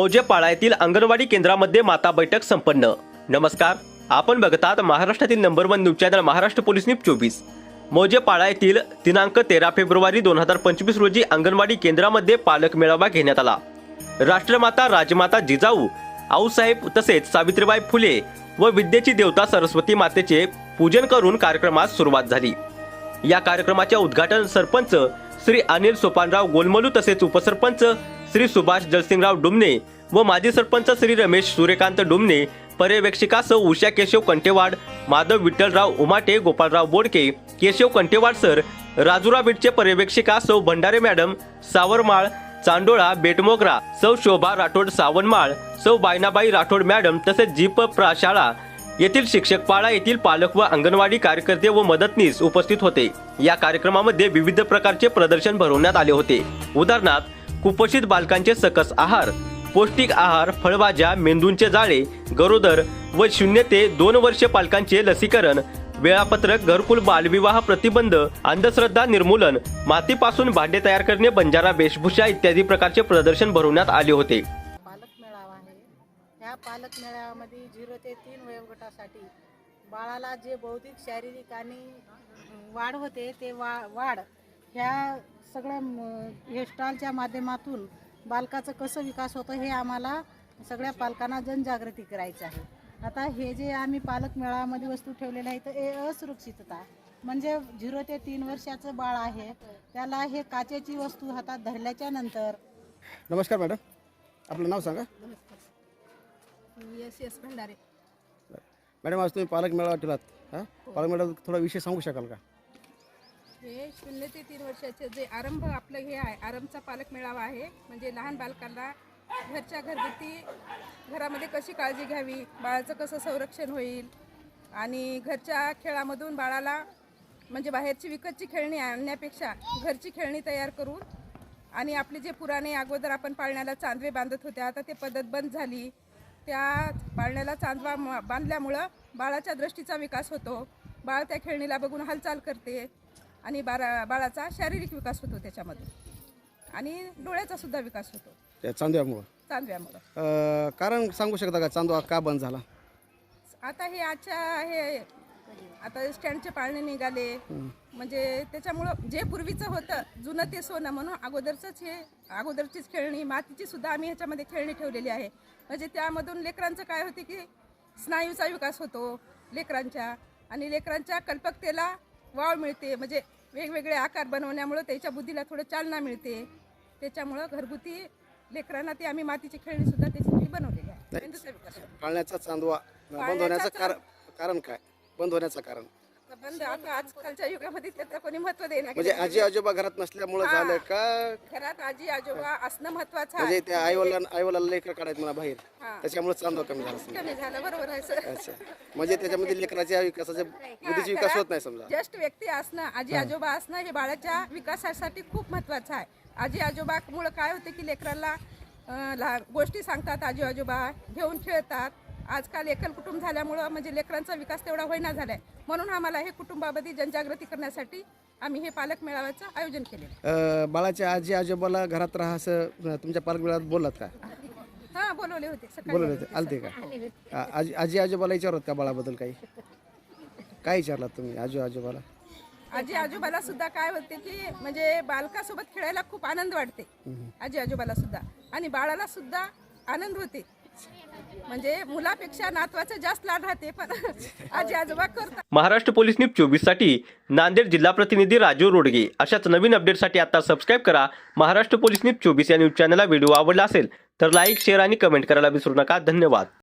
मोजे पाळा येथील अंगणवाडी केंद्रामध्ये माता बैठक संपन्न. नमस्कार आपण बघतात महाराष्ट्रातील number one news channel Maharashtra police news चोवीस. मौजे पाळा येथील दिनांक तेरा फेब्रुवारी दोन हजार पंचवीस रोजी अंगणवाडी केंद्रामध्ये पालक मेळावा घेण्यात आला. राष्ट्रमाता राजमाता जिजाऊ आऊसाहेब तसेच सावित्रीबाई फुले व विद्येची देवता सरस्वती मातेचे पूजन करून कार्यक्रमास सुरुवात झाली. या कार्यक्रमाचे उद्घाटन सरपंच श्री अनिल सोपानराव गोलमलू तसेच उपसरपंच श्री सुभाष जलसिंगराव डुमने व माजी सरपंच श्री रमेश सूर्यकांत डुमने पर्यवेक्षिका सौ उषा केशव कंटेवाड माधव विठ्ठलराव उमाटे गोपाळराव बोडके केशव कंटेवाड सर राजुरा बीटचे पर्यवेक्षिका सौ भंडारे मॅडम सावरमाळ चांडोळा बेटमोगरा सौ शोभा राठोड सावनमाळ सौ बायनाबाई राठोड मॅडम तसेच जीप प्राशाळा येथील शिक्षक पाळा येथील पालक व अंगणवाडी कार्यकर्ते व मदतनीस उपस्थित होते. या कार्यक्रमामध्ये विविध प्रकारचे प्रदर्शन भरवण्यात आले होते. उदाहरणार्थ कुपोषित बालकांचे सकस आहार पौष्टिक आहार फळभाज्या मेंदूंचे जाळे गरोदर व शून्य ते दोन वर्ष पालकांचे लसीकरण वेळापत्रक घरकुल बालविवाह प्रतिबंध अंधश्रद्धा निर्मूलन मातीपासून भांडे तयार करणे बंजारा वेशभूषा इत्यादी प्रकारचे प्रदर्शन भरवण्यात आले होते. पालक मेळावा आहे. ह्या पालक मेळाव्यामध्ये झिरो ते तीन वयोगटासाठी बाळाला जे बौद्धिक शारीरिक आणि वाढ होते ते वा वाढ ह्या सगळ्या म, हे स्टॉलच्या माध्यमातून बालकाचं कसं विकास होतो हे आम्हाला सगळ्या पालकांना जनजागृती करायचं आहे. आता हे जे आम्ही पालक मेळाव्यामध्ये वस्तू ठेवलेल्या आहेत हे असुरक्षितता म्हणजे झिरो ते तीन वर्षाचं बाळ आहे त्याला हे काचेची वस्तू हातात धरल्याच्या नंतर नमस्कार मॅडम. आपलं नाव सांगा. Yes yes Bhandare. मॅडम आज तुम्ही पालक मेळावा ठेवलात हां? पालक मेळावा थोडा विषय सांगू शकाल का? हे शून्य ते तीन वर्षाचे जे आरंभ आपलं हे आहे आरंभचा पालक मेळावा आहे. म्हणजे लहान बालकांना घरच्या घरगुती घरामध्ये कशी काळजी घ्यावी बाळाचं कसं संरक्षण होईल आणि घरच्या खेळामधून बाळाला म्हणजे बाहेरची विकतची खेळणी आणण्यापेक्षा घरची खेळणी तयार करून आणि आपले जे पुराणे अगोदर आपण पाळण्याला चांदवे बांधत होते आता ते पद्धत बंद झाली. त्या पाळण्याला चांदवा बांधल्यामुळं बाळाच्या दृष्टीचा विकास होतो. बाळ त्या खेळणीला बघून हालचाल करते. आणि बाळा बाळाचा शारीरिक विकास होतो त्याच्यामध्ये. आणि डोळ्याचा सुद्धा विकास होतो. त्या चांदव्यामुळं? चांदव्यामुळं. अं, कारण सांगू शकता का चांदवा का बंद झाला? आता हे आजच्या हे आता स्टँडचे पाळणे निघाले. म्हणजे त्याच्यामुळं जे पूर्वीचं होतं जुनं ते सोनं म्हणून अगोदरचंच हे अगोदरचीच खेळणी मातीची सुद्धा आम्ही ह्याच्यामध्ये खेळणी ठेवलेली आहे. म्हणजे त्यामधून लेकरांचं काय होते की स्नायूचा विकास होतो लेकरांच्या. आणि लेकरांच्या कल्पकतेला वाव मिळते. म्हणजे वेगवेगळे आकार बनवण्यामुळं त्याच्या बुद्धीला थोडं चालना मिळते. त्याच्यामुळं घरगुती लेकरांना ती आम्ही मातीची खेळणी सुद्धा त्याच्यासाठी बनवलेली आहे. पाळण्याचा चांदवा बंद होण्याचं कारण कारण काय? बंद होण्याचं कारण? आता आजकालच्या युगामध्ये त्याचं कोणी महत्त्व देणार म्हणजे आजी आजोबा घरात नसल्यामुळं हा. झालं का? घरात आजी आजोबा असणं महत्वाचं म्हणजे आहे. त्या आईवला आईवला लेकर काढायत मला बाहेर. हा. त्याच्यामुळे चांदवा कमी झाला समजा. कमी झालं बरोबर आहे सर. अच्छा. म्हणजे त्याच्यामध्ये लेकराच्या विकासाच्या बुद्धीचा विकास होत नाही समजा. जस्ट व्यक्ती असणं आजी आजोबा असणं हे बाळाच्या विकासासाठी खूप महत्वाचं आहे. आजी आजोबामुळं काय होते की अं, लहान गोष्टी सांगतात आजी आजोबा घेऊन खेळतात. आजकाल एकल कुटुंब झाल्यामुळं म्हणजे लेकरांचा विकास तेवढा होईना झालाय. म्हणून आम्हाला हे कुटुंबाबद्दल जनजागृती करण्यासाठी आम्ही हे पालक मेळाव्याचं आयोजन आहे. अं, बाळाच्या आजी आजोबाला घरात राहा असं तुमच्या पालक मेळाव्यात बोललात का? हा बोलवले होते. बोलवले होते. आलते का? आजी आजी आजोबाला विचारत का बाळाबद्दल काही? काय विचारलात तुम्ही आजी आजोबाला? आजी आजोबाला सुद्धा काय होते की म्हणजे बालकासोबत खेळायला खूप आनंद वाटते. आजी आजोबाला सुद्धा. आणि बाळाला सुद्धा आनंद होते. म्हणजे मुलापेक्षा नातवाचं जास्त लाड राहते पण आजी आजोबा करतात. महाराष्ट्र पोलीस न्यूज चोवीससाठी नांदेड जिल्हा प्रतिनिधी राजू रोडगे. अशाच नवीन अपडेटसाठी आता सबस्क्राईब करा. महाराष्ट्र पोलीस न्यूज चोवीस या न्यूज चॅनलला व्हिडिओ आवडला असेल तर लाईक शेअर आणि कमेंट करायला विसरू नका. धन्यवाद.